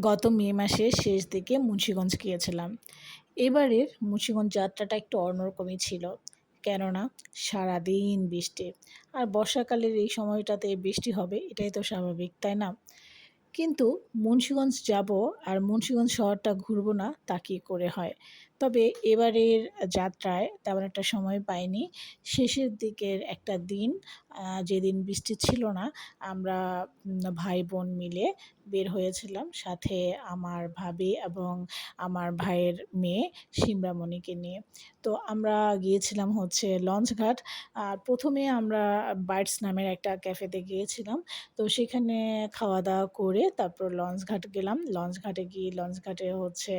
গত মে মাসের শেষ দিকে মুন্সিগঞ্জ গিয়েছিলাম। এবারের মুন্সিগঞ্জ যাত্রাটা একটু অন্যরকমই ছিল। কেননা সারাদিন বৃষ্টি। আর বর্ষাকালের এই সময়টাতে বৃষ্টি হবে, এটাই তো স্বাভাবিক, তাই না? কিন্তু মুন্সিগঞ্জ যাব আর মুন্সিগঞ্জ শহরটা ঘুরবো না, তা কী করে হয়? তবে এবারের যাত্রায় তেমন একটা সময় পাইনি। শেষের দিকের একটা দিন যেদিন বৃষ্টি ছিল না, আমরা ভাই বোন মিলে বের হয়েছিলাম। সাথে আমার ভাবি এবং আমার ভাইয়ের মেয়ে সিমরামণিকে নিয়ে। তো আমরা গিয়েছিলাম হচ্ছে লঞ্চঘাট। আর প্রথমে আমরা বাইটস নামের একটা ক্যাফেতে গিয়েছিলাম। তো সেখানে খাওয়া দাওয়া করে তারপর লঞ্চঘাট গেলাম। লঞ্চঘাটে গিয়ে লঞ্চঘাটে হচ্ছে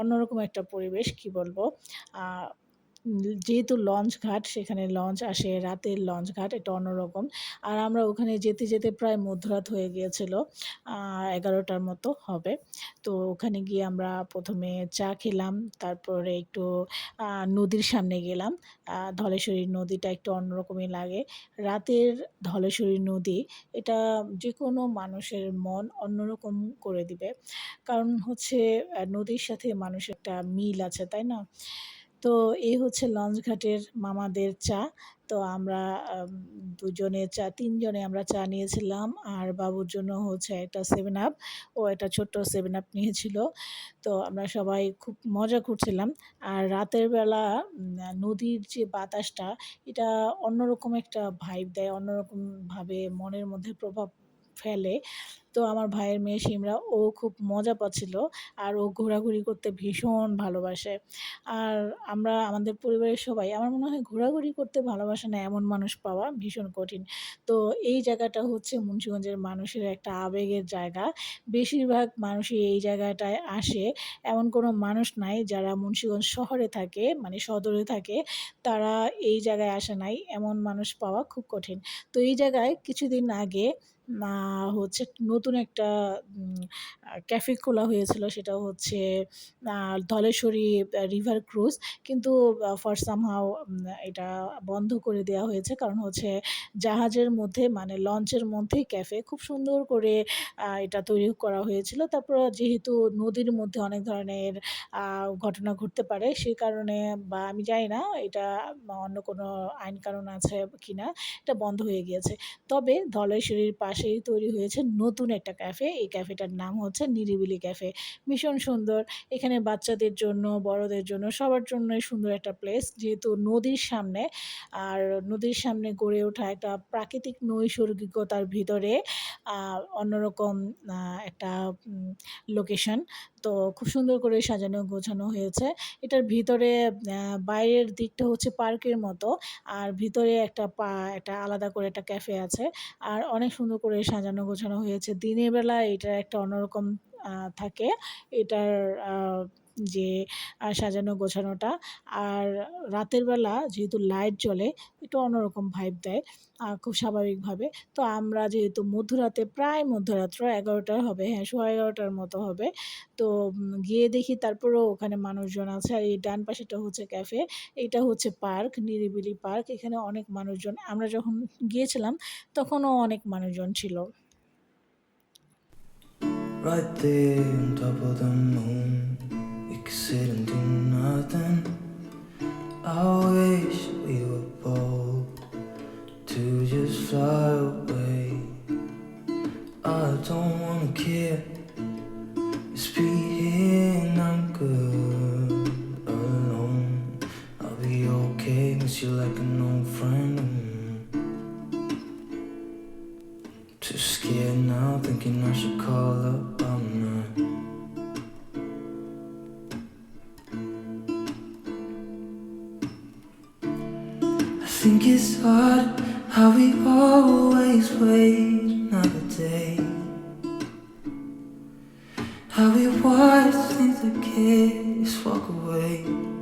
অন্যরকম একটা পরিবেশ কি বলব? যেহেতু লঞ্চ ঘাট, সেখানে লঞ্চ আসে, রাতের লঞ্চ ঘাট, এটা অন্যরকম। আর আমরা ওখানে যেতে যেতে প্রায় মধ্যরাত হয়ে গিয়েছিল এগারোটার মতো হবে। তো ওখানে গিয়ে আমরা প্রথমে চা খেলাম, তারপরে একটু নদীর সামনে গেলাম। ধলেশ্বরী নদীটা একটু অন্যরকমই লাগে। রাতের ধলেশ্বরী নদী, এটা যে কোনো মানুষের মন অন্যরকম করে দিবে। কারণ হচ্ছে নদীর সাথে মানুষের একটা মিল আছে, তাই না? তো এই হচ্ছে লঞ্চঘাটের মামাদের চা। তো আমরা দুজনে চা, তিনজনে আমরা চা নিয়েছিলাম আর বাবুর জন্য হচ্ছে একটা সেভেন আপ ও একটা ছোট্ট সেভেন আপ নিয়েছিল। তো আমরা সবাই খুব মজা করছিলাম। আর রাতের বেলা নদীর যে বাতাসটা, এটা অন্যরকম একটা ভাইব দেয় অন্যরকমভাবে মনের মধ্যে প্রভাব ফেলে। তো আমার ভাইয়ের মেয়ে সিমরা ও খুব মজা পাচ্ছিল আর ও ঘোরাঘুরি করতে ভীষণ ভালোবাসে। আর আমরা, আমাদের পরিবারের সবাই, আমার মনে হয় ঘোরাঘুরি করতে ভালোবাসে না এমন মানুষ পাওয়া ভীষণ কঠিন। তো এই জায়গাটা হচ্ছে মুন্সিগঞ্জের মানুষের একটা আবেগের জায়গা। বেশিরভাগ মানুষই এই জায়গাটায় আসে। এমন কোনো মানুষ নাই যারা মুন্সিগঞ্জ শহরে থাকে মানে সদরে থাকে, তারা এই জায়গায় আসে নাই। এমন মানুষ পাওয়া খুব কঠিন। তো এই জায়গায় কিছুদিন আগে হচ্ছে নতুন একটা ক্যাফে খোলা হয়েছিল, সেটা হচ্ছে ধলেশ্বরী রিভার ক্রুজ। কিন্তু ফর সামহাও এটা বন্ধ করে দেওয়া হয়েছে। কারণ হচ্ছে জাহাজের মধ্যে মানে লঞ্চের মধ্যে ক্যাফে খুব সুন্দর করে এটা তৈরি করা হয়েছিল। তারপর যেহেতু নদীর মধ্যে অনেক ধরনের ঘটনা ঘটতে পারে, সে কারণে বা আমি জানি না, এটা অন্য কোনো আইন কারণ আছে কি না এটা বন্ধ হয়ে গিয়েছে। তবে ধলেশ্বরীর পাশেই তৈরি হয়েছে নতুন একটা ক্যাফে। এই ক্যাফেটার নাম হচ্ছে নিরিবিলি ক্যাফে। ভীষণ সুন্দর। এখানে বাচ্চাদের জন্য, বড়দের জন্য, সবার জন্যই সুন্দর একটা প্লেস যেহেতু নদীর সামনে। আর নদীর সামনে গড়ে ওঠা একটা প্রাকৃতিক নৈসর্গিকতার ভিতরে অন্যরকম একটা লোকেশন তো খুব সুন্দর করে সাজানো গোছানো হয়েছে। এটার ভিতরে বাইরের দিকটা হচ্ছে পার্কের মতো, আর ভিতরে একটা পা, একটা আলাদা করে একটা ক্যাফে আছে। আর অনেক সুন্দর করে সাজানো গোছানো হয়েছে। দিনের বেলা এটা একটা অন্যরকম থাকে। এটার যে সাজানো গোছানোটা। আর রাতের বেলা যেহেতু লাইট জ্বলে, একটু অন্যরকম ভাইব দেয় খুব স্বাভাবিকভাবে। তো আমরা যেহেতু মধ্যরাতে, প্রায় মধ্যরাত্র এগারোটা হবে হ্যাঁ সোয়া এগারোটার মতো হবে। তো গিয়ে দেখি তারপরেও ওখানে মানুষজন আছে। আর এই ডান পাশেটা হচ্ছে ক্যাফে এটা হচ্ছে পার্ক নিরিবিলি পার্ক এখানে অনেক মানুষজন। আমরা যখন গিয়েছিলাম, তখনও অনেক মানুষজন ছিল। Right there on top of the moon sit and do nothing. I wish we were bold To just fly away. I don't wanna care. Just how we always wait another day. How we watch things that kids walk away.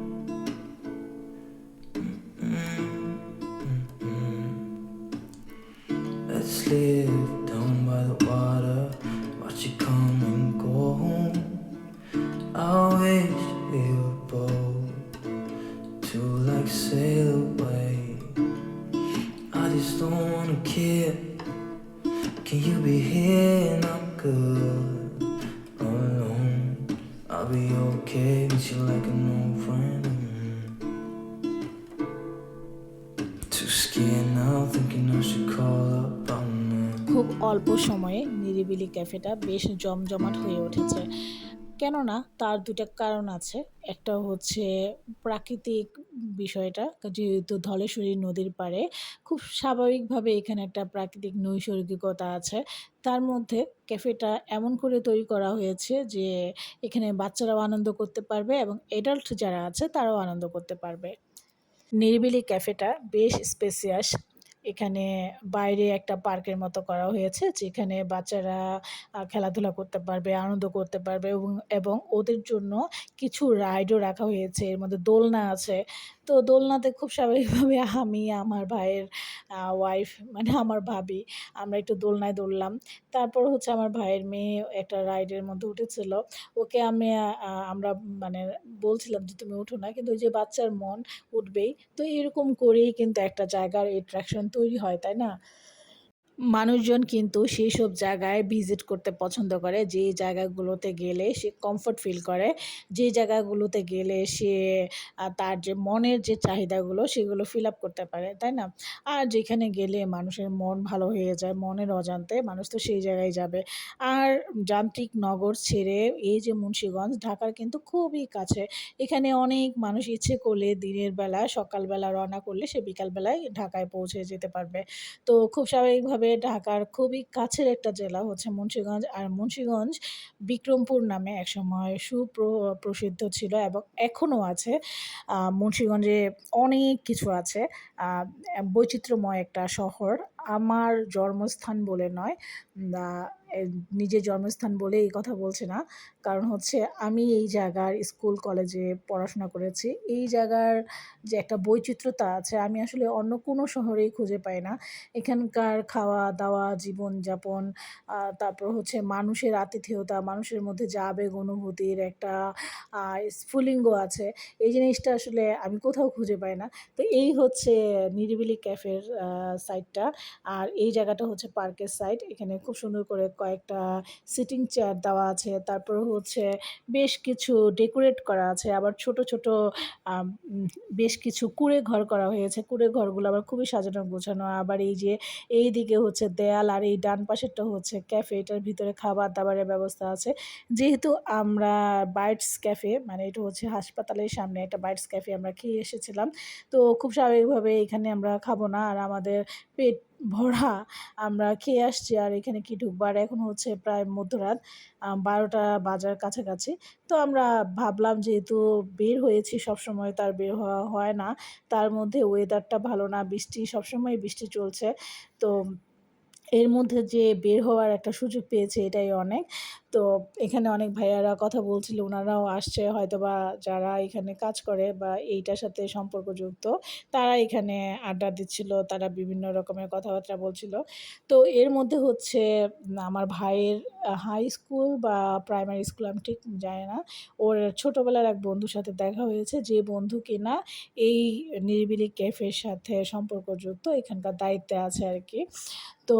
সময়ে নিরিবিলি ক্যাফেটা বেশ জমজমাট হয়ে উঠেছে। কেননা তার দুটা কারণ আছে। একটা হচ্ছে প্রাকৃতিক বিষয়টা, যেহেতু ধলেশ্বরী নদীর পাড়ে খুব স্বাভাবিকভাবে এখানে একটা প্রাকৃতিক নৈসর্গিকতা আছে। তার মধ্যে ক্যাফেটা এমন করে তৈরি করা হয়েছে যে এখানে বাচ্চারাও আনন্দ করতে পারবে এবং এডাল্ট যারা আছে তারাও আনন্দ করতে পারবে। নিরিবিলি ক্যাফেটা বেশ স্পেসিয়াস এখানে বাইরে একটা পার্কের মতো করা হয়েছে, যেখানে বাচ্চারা খেলাধুলা করতে পারবে, আনন্দ করতে পারবে এবং এবং ওদের জন্য কিছু রাইডও রাখা হয়েছে। এর মধ্যে দোলনা আছে। তো দোলনাতে খুব স্বাভাবিকভাবে আমি, আমার ভাইয়ের ওয়াইফ মানে আমার ভাবি, আমরা একটু দোলনায় দৌড়লাম। তারপর হচ্ছে আমার ভাইয়ের মেয়ে একটা রাইডের মধ্যে উঠেছিল। ওকে আমি আমরা মানে বলছিলাম যে, তুমি উঠো না। কিন্তু ওই যে বাচ্চার মন উঠবেই। তো এরকম করেই কিন্তু একটা জায়গার অ্যাট্রাকশন তৈরি হয় তাই না? মানুষজন কিন্তু সেই সব জায়গায় ভিজিট করতে পছন্দ করে। যে জায়গাগুলোতে গেলে সে কমফোর্ট ফিল করে যে জায়গাগুলোতে গেলে সে তার যে মনের যে চাহিদাগুলো সেগুলো ফিল আপ করতে পারে, তাই না? আর যেখানে গেলে মানুষের মন ভালো হয়ে যায়, মনের অজান্তে মানুষ তো সেই জায়গায় যাবে। আর যান্ত্রিক নগর ছেড়ে এই যে মুন্সীগঞ্জ, ঢাকার কিন্তু খুবই কাছে। এখানে অনেক মানুষ ইচ্ছে করলে দিনের বেলা সকালবেলা রওনা করলে সে বিকালবেলায় ঢাকায় পৌঁছে যেতে পারবে। তো খুব স্বাভাবিকভাবে ঢাকার খুবই কাছের একটা জেলা হচ্ছে মুন্সিগঞ্জ। আর মুন্সিগঞ্জ বিক্রমপুর নামে একসময় সুপ্র প্রসিদ্ধ ছিল এবং এখনও আছে। মুন্সিগঞ্জে অনেক কিছু আছে। বৈচিত্র্যময় একটা শহর। আমার জন্মস্থান বলে নয় নিজের জন্মস্থান বলে এই কথা বলছে না। কারণ হচ্ছে আমি এই জায়গার স্কুল, কলেজে পড়াশোনা করেছি। এই জায়গার যে একটা বৈচিত্র্যতা আছে, আমি আসলে অন্য কোনো শহরেই খুঁজে পাই না। এখানকার খাওয়া দাওয়া, জীবনযাপন তারপর হচ্ছে মানুষের আতিথেয়তা, মানুষের মধ্যে যে আবেগ, অনুভূতির একটা স্ফুলিঙ্গ আছে, এই জিনিসটা আসলে আমি কোথাও খুঁজে পাই না। তো এই হচ্ছে নিরিবিলি ক্যাফের সাইডটা আর এই জায়গাটা হচ্ছে পার্কের সাইড। এখানে খুব সুন্দর করে কয়েকটা সিটিং চেয়ার দেওয়া আছে, তারপর হচ্ছে বেশ কিছু ডেকোরেট করা আছে। আবার ছোট ছোট বেশ কিছু কুঁড়ে ঘর করা হয়েছে। কুঁড়ে ঘরগুলো আবার খুবই সাজানো গোছানো। আবার এই যে, এই দিকে হচ্ছে দেয়াল আর এই ডান পাশেরটা হচ্ছে ক্যাফে। এটার ভিতরে খাবার দাবারের ব্যবস্থা আছে। যেহেতু আমরা বাইটস ক্যাফে মানে এটা হচ্ছে হাসপাতালের সামনে একটা বাইটস ক্যাফে আমরা খেয়ে এসেছিলাম। তো খুব স্বাভাবিকভাবে এখানে আমরা খাব না। আর আমাদের পেট ভরা আমরা খেয়ে আসছি আর এখানে কি ঢুকবার এখন হচ্ছে প্রায় মধ্যরাত বারোটা বাজার কাছাকাছি। তো আমরা ভাবলাম যেহেতু বের হয়েছি সবসময় তার বের হওয়া হয় না। তার মধ্যে ওয়েদারটা ভালো না, বৃষ্টি, সবসময় বৃষ্টি চলছে। তো এর মধ্যে যে বের হওয়ার একটা সুযোগ পেয়েছে এটাই অনেক। তো এখানে অনেক ভাইয়ারা কথা বলছিল ওনারাও আসছে হয়তো বা যারা এখানে কাজ করে বা এইটার সাথে সম্পর্কযুক্ত, তারা এখানে আড্ডা দিচ্ছিল, তারা বিভিন্ন রকমের কথাবার্তা বলছিল। তো এর মধ্যে হচ্ছে, আমার ভাইয়ের হাই স্কুল বা প্রাইমারি স্কুল আমি ঠিক জানি না, ওর ছোটোবেলার এক বন্ধুর সাথে দেখা হয়েছে, যে বন্ধু কিনা এই নিরিবিলি ক্যাফের সাথে সম্পর্কযুক্ত, এখানকার দায়িত্বে আছে আর কি। তো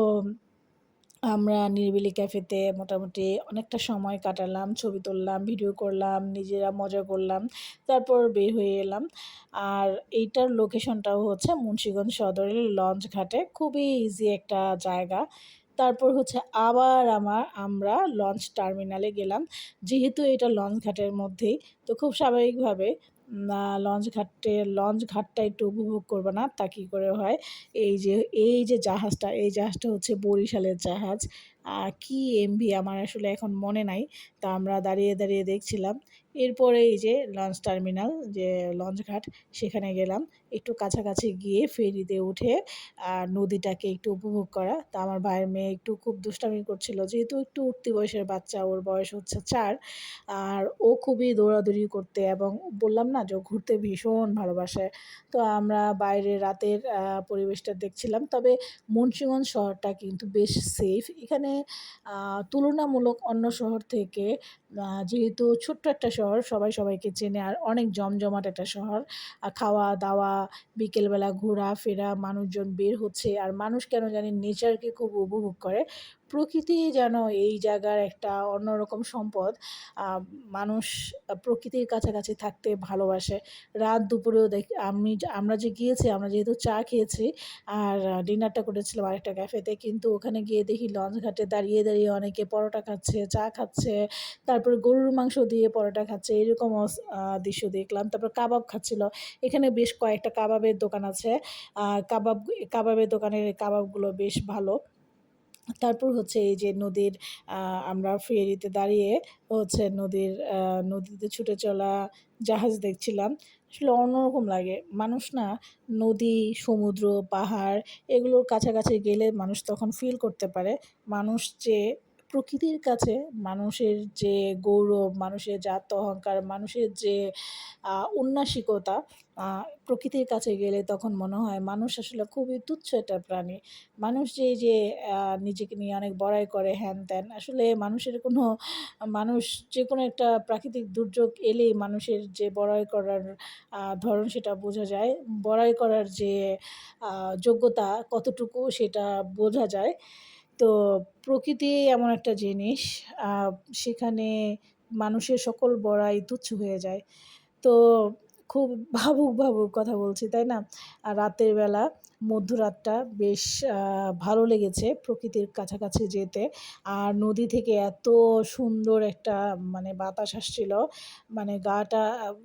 আমরা নিরিবিলি ক্যাফেতে মোটামুটি অনেকটা সময় কাটালাম, ছবি তুললাম, ভিডিও করলাম, নিজেরা মজা করলাম, তারপর বের হয়ে এলাম। আর এইটার লোকেশনটাও হচ্ছে মুন্সীগঞ্জ সদরের লঞ্চ ঘাটে, খুবই ইজি একটা জায়গা। তারপর হচ্ছে আবার আমার, আমরা লঞ্চ টার্মিনালে গেলাম। যেহেতু এটা লঞ্চ ঘাটের মধ্যেই, তো খুব স্বাভাবিকভাবে লঞ্চ ঘাটে, লঞ্চ ঘাটটা একটু উপভোগ করব না, তা কী করে হয়? এই যে এই যে জাহাজটা, এই জাহাজটা হচ্ছে বরিশালের জাহাজ। কি এমভি আমার আসলে এখন মনে নাই, তা আমরা দাঁড়িয়ে দাঁড়িয়ে দেখছিলাম। এরপরে এই যে লঞ্চ টার্মিনাল, যে লঞ্চ ঘাট, সেখানে গেলাম। একটু কাছাকাছি গিয়ে ফেরিতে উঠে, আর নদীটাকে একটু উপভোগ করা। তা আমার ভাইয়ের মেয়ে একটু খুব দুষ্টামি করছিল, যেহেতু একটু উঠতি বয়সের বাচ্চা, ওর বয়স হচ্ছে চার। আর ও খুবই দৌড়াদৌড়ি করতে এবং বললাম না যে ঘুরতে ভীষণ ভালোবাসে। তো আমরা বাইরে রাতের পরিবেশটা দেখছিলাম। তবে মুন্সিগঞ্জ শহরটা কিন্তু বেশ সেফ এখানে তুলনামূলক অন্য শহর থেকে যেহেতু ছোট্ট একটা শহর, সবাই সবাইকে চেনে। আর অনেক জমজমাট একটা শহর। আর খাওয়া, দাওয়া, বিকেলবেলা ঘোরা, ফেরা, মানুষজন বের হচ্ছে। আর মানুষ কেন জানি নেচারকে খুব উপভোগ করে। প্রকৃতি যেন এই জায়গার একটা অন্যরকম সম্পদ। মানুষ প্রকৃতির কাছাকাছি থাকতে ভালোবাসে। রাত দুপুরেও দেখ আমি আমরা যে গিয়েছি, আমরা যেহেতু চা খেয়েছি আর ডিনারটা করেছিলাম আরেকটা ক্যাফেতে। কিন্তু ওখানে গিয়ে দেখি লঞ্চ ঘাটে দাঁড়িয়ে, দাঁড়িয়ে অনেকে পরোটা খাচ্ছে, চা খাচ্ছে, তারপরে গরুর মাংস দিয়ে পরোটা খাচ্ছে, এরকম দৃশ্য দেখলাম। তারপর কাবাব খাচ্ছিল। এখানে বেশ কয়েকটা কাবাবের দোকান আছে। কাবাব কাবাবের দোকানের কাবাবগুলো বেশ ভালো। তারপর হচ্ছে এই যে নদীর আমরা ফেরিতে দাঁড়িয়ে হচ্ছে নদীর নদীতে ছুটে চলা জাহাজ দেখছিলাম। আসলে অন্যরকম লাগে। মানুষ না নদী, সমুদ্র, পাহাড় এগুলোর কাছাকাছি গেলে মানুষ তখন ফিল করতে পারে মানুষ যে প্রকৃতির কাছে মানুষের যে গৌরব, মানুষের যে আত্মঅহংকার, মানুষের যে উন্নাসিকতা প্রকৃতির কাছে গেলে তখন মনে হয় মানুষ আসলে খুবই তুচ্ছ একটা প্রাণী। মানুষ যে যে নিজেকে নিয়ে অনেক বড়াই করে হ্যান-ত্যান। আসলে মানুষের কোনো মানুষ যে কোনো একটা প্রাকৃতিক দুর্যোগ এলেই মানুষের যে বড়াই করার ধরন সেটা বোঝা যায়। বড়াই করার যে যোগ্যতা কতটুকু সেটা বোঝা যায়। তো প্রকৃতি এমন একটা জিনিস সেখানে মানুষের সকল বড়াই তুচ্ছ হয়ে যায়। তো খুব ভাবুক, ভাবুক কথা বলছি, তাই না? আর রাতের বেলা মধ্যরাতটা বেশ ভালো লেগেছে প্রকৃতির কাছাকাছি যেতে। আর নদী থেকে এত সুন্দর একটা মানে বাতাস আসছিল। মানে গাটা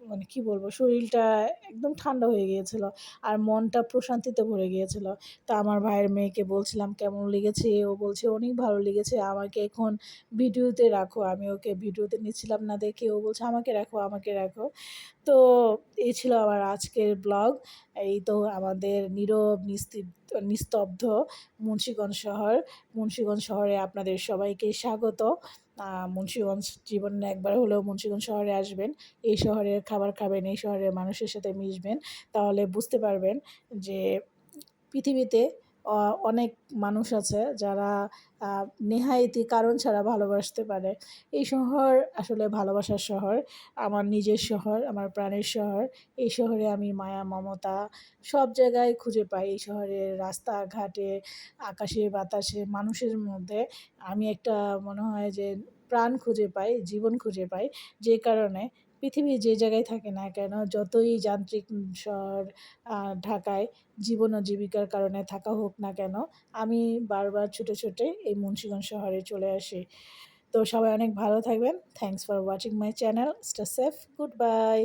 মানে কি বলব? শরীরটা একদম ঠান্ডা হয়ে গিয়েছিল। আর মনটা প্রশান্তিতে ভরে গিয়েছিল। তা আমার ভাইয়ের মেয়েকে বলছিলাম, "কেমন লেগেছে?" ও বলছে, "অনেক ভালো লেগেছে। আমাকে এখন ভিডিওতে রাখো।" আমি ওকে ভিডিওতে নিচ্ছিলাম না দেখে ও বলছে, "আমাকে রাখো, আমাকে রাখো।" তো এই ছিল আমার আজকের ব্লগ। এই তো আমাদের নীরব নিস্তিব নিস্তব্ধ মুন্সীগঞ্জ শহর। মুন্সীগঞ্জ শহরে আপনাদের সবাইকে স্বাগত। মুন্সীগঞ্জ জীবনে একবার হলেও মুন্সীগঞ্জ শহরে আসবেন। এই শহরের খাবার খাবেন, এই শহরের মানুষের সাথে মিশবেন। তাহলে বুঝতে পারবেন যে পৃথিবীতে অনেক মানুষ আছে যারা নেহায়েতি কারণ ছাড়া ভালোবাসতে পারে। এই শহর আসলে ভালোবাসার শহর। আমার নিজের শহর, আমার প্রাণের শহর। এই শহরে আমি মায়া মমতা সব জায়গায় খুঁজে পাই। এই শহরের রাস্তাঘাটে, আকাশে বাতাসে, মানুষের মধ্যে আমি একটা মনে হয় যে প্রাণ খুঁজে পাই, জীবন খুঁজে পাই। যে কারণে পৃথিবীর যে জায়গায় থাকে না কেন, যতই যান্ত্রিক শহর ঢাকায় জীবন ও জীবিকার কারণে থাকা হোক না কেন, আমি বারবার ছুটে, ছুটে এই মুন্সিগঞ্জ শহরে চলে আসি। তো সবাই অনেক ভালো থাকবেন। Thanks for watching my channel. Stay safe. Goodbye.